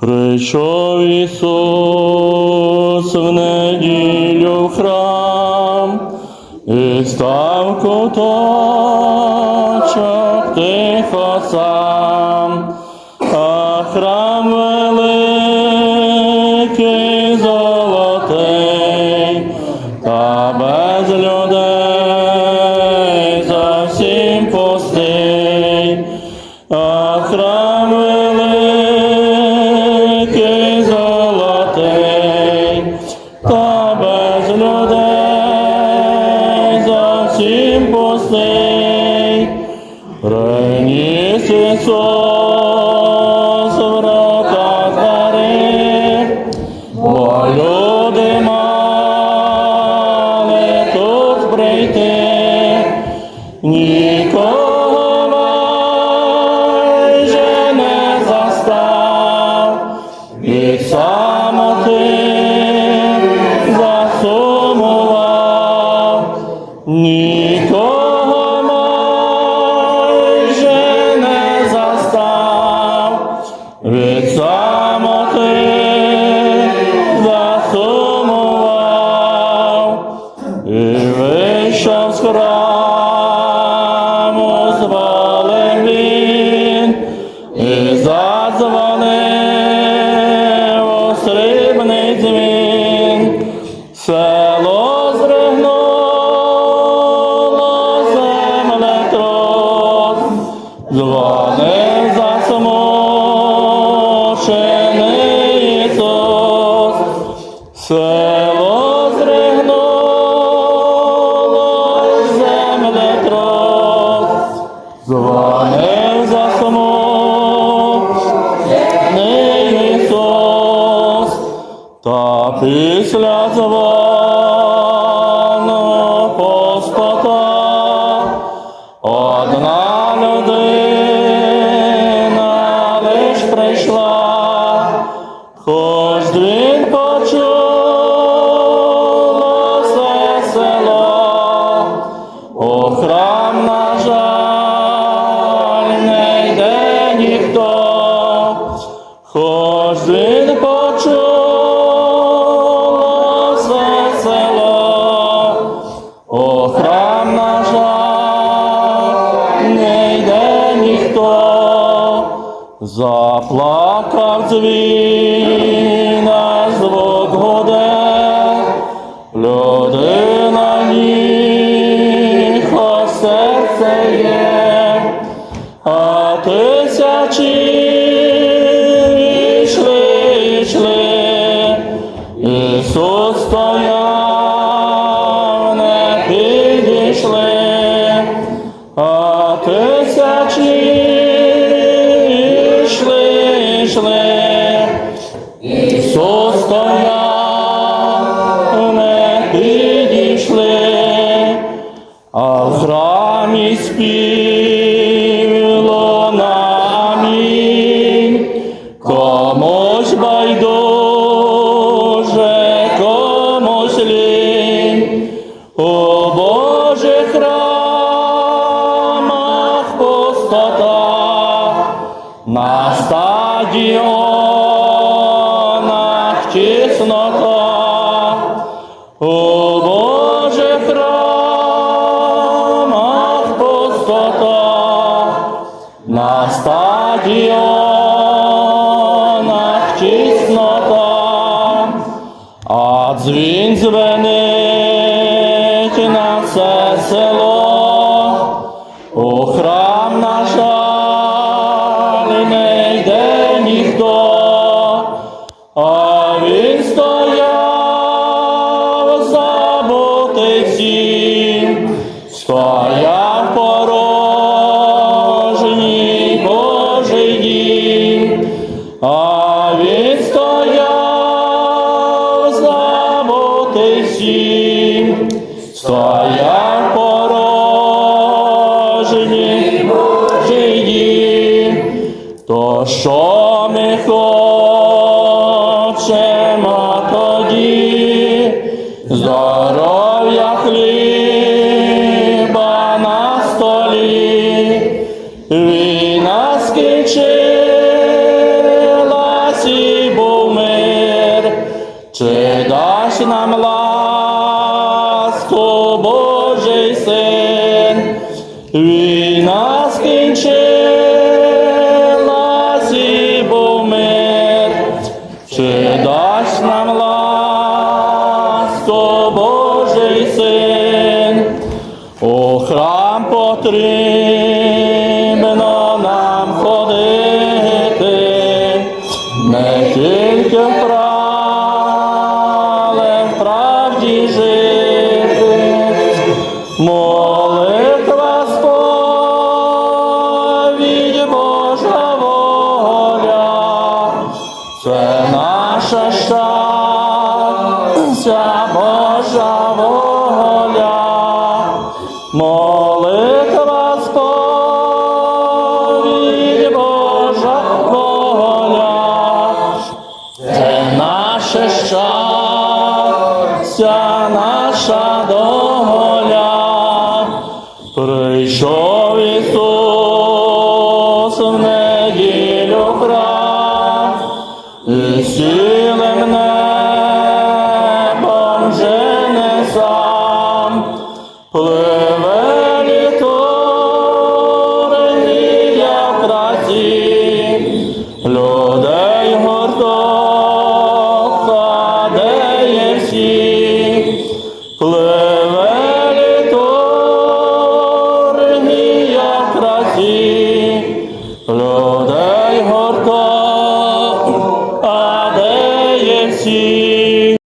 Прийшов Ісус в неділю в храм і став куточок тихо сам, а храм великий золотий, та без людей зовсім пустий, дзвонив засмучений Ісус. Село зригнуло землетрус, дзвонив засмучений Ісус, та після дзвону пустота, Заплакав дзвін, Божих храмах пустота, на стадіонах тіснота, у дзвін дзвенить на все село, у храм на жаль не йде ніхто, а він стояв забутий всім, стояв порожній Божий дім, забутий всім, стояв порожній то що ми хочемо ласку, Божий син, війна скінчилась і був мир, чи дасть нам ласку, Божий син, у храм потрібно це наша щастя,